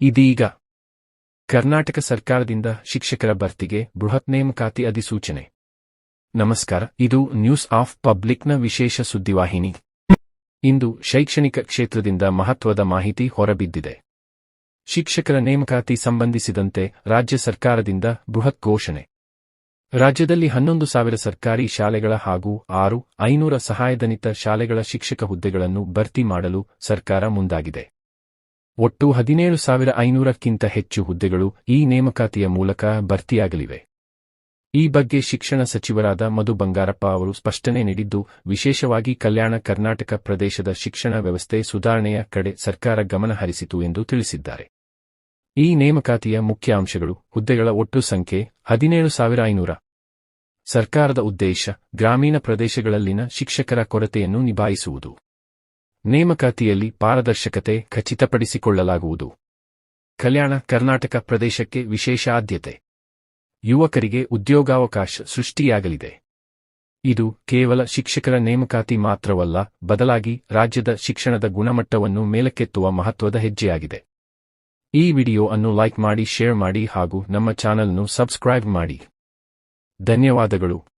ಇದೀಗ ಕರ್ನಾಟಕ ಸರ್ಕಾರದಿಂದ ಶಿಕ್ಷಕರ ಭರ್ತಿಗೆ ಬೃಹತ್ ನೇಮಕಾತಿ ಅಧಿಸೂಚನೆ. ನಮಸ್ಕಾರ, ಇದು ನ್ಯೂಸ್ ಆಫ್ ಪಬ್ಲಿಕ್ನ ವಿಶೇಷ ಸುದ್ದಿವಾಹಿನಿ. ಇಂದು ಶೈಕ್ಷಣಿಕ ಕ್ಷೇತ್ರದಿಂದ ಮಹತ್ವದ ಮಾಹಿತಿ ಹೊರಬಿದ್ದಿದೆ. ಶಿಕ್ಷಕರ ನೇಮಕಾತಿ ಸಂಬಂಧಿಸಿದಂತೆ ರಾಜ್ಯ ಸರ್ಕಾರದಿಂದ ಬೃಹತ್ ಘೋಷಣೆ. ರಾಜ್ಯದಲ್ಲಿ ಹನ್ನೊಂದು ಸಾವಿರ ಸರ್ಕಾರಿ ಶಾಲೆಗಳ ಹಾಗೂ ಆರು ಐನೂರ ಸಹಾಯಧನಿತ ಶಾಲೆಗಳ ಶಿಕ್ಷಕ ಹುದ್ದೆಗಳನ್ನು ಭರ್ತಿ ಮಾಡಲು ಸರ್ಕಾರ ಮುಂದಾಗಿದೆ. ಒಟ್ಟು ಹದಿನೇಳು ಸಾವಿರ ಐನೂರಕ್ಕಿಂತ ಹೆಚ್ಚು ಹುದ್ದೆಗಳು ಈ ನೇಮಕಾತಿಯ ಮೂಲಕ ಭರ್ತಿಯಾಗಲಿವೆ. ಈ ಬಗ್ಗೆ ಶಿಕ್ಷಣ ಸಚಿವರಾದ ಮಧು ಬಂಗಾರಪ್ಪ ಅವರು ಸ್ಪಷ್ಟನೆ ನೀಡಿದ್ದು, ವಿಶೇಷವಾಗಿ ಕಲ್ಯಾಣ ಕರ್ನಾಟಕ ಪ್ರದೇಶದ ಶಿಕ್ಷಣ ವ್ಯವಸ್ಥೆ ಸುಧಾರಣೆಯ ಕಡೆ ಸರ್ಕಾರ ಗಮನ ಹರಿಸಿತು ಎಂದು ತಿಳಿಸಿದ್ದಾರೆ. ಈ ನೇಮಕಾತಿಯ ಮುಖ್ಯ ಅಂಶಗಳು ಹುದ್ದೆಗಳ ಒಟ್ಟು ಸಂಖ್ಯೆ ಹದಿನೇಳು ಸಾವಿರ ಐನೂರ ಸರ್ಕಾರದ ಉದ್ದೇಶ ಗ್ರಾಮೀಣ ಪ್ರದೇಶಗಳಲ್ಲಿನ ಶಿಕ್ಷಕರ ಕೊರತೆಯನ್ನು ನಿಭಾಯಿಸುವುದು. ನೇಮಕಾತಿಯಲ್ಲಿ ಪಾರದರ್ಶಕತೆ ಖಚಿತಪಡಿಸಿಕೊಳ್ಳಲಾಗುವುದು. ಕಲ್ಯಾಣ ಕರ್ನಾಟಕ ಪ್ರದೇಶಕ್ಕೆ ವಿಶೇಷ ಆದ್ಯತೆ. ಯುವಕರಿಗೆ ಉದ್ಯೋಗಾವಕಾಶ ಸೃಷ್ಟಿಯಾಗಲಿದೆ. ಇದು ಕೇವಲ ಶಿಕ್ಷಕರ ನೇಮಕಾತಿ ಮಾತ್ರವಲ್ಲ, ಬದಲಾಗಿ ರಾಜ್ಯದ ಶಿಕ್ಷಣದ ಗುಣಮಟ್ಟವನ್ನು ಮೇಲಕ್ಕೆತ್ತುವ ಮಹತ್ವದ ಹೆಜ್ಜೆಯಾಗಿದೆ. ಈ ವಿಡಿಯೋ ಅನ್ನು ಲೈಕ್ ಮಾಡಿ, ಶೇರ್ ಮಾಡಿ ಹಾಗೂ ನಮ್ಮ ಚಾನಲ್ನ್ನು ಸಬ್ಸ್ಕ್ರೈಬ್ ಮಾಡಿ. ಧನ್ಯವಾದಗಳು.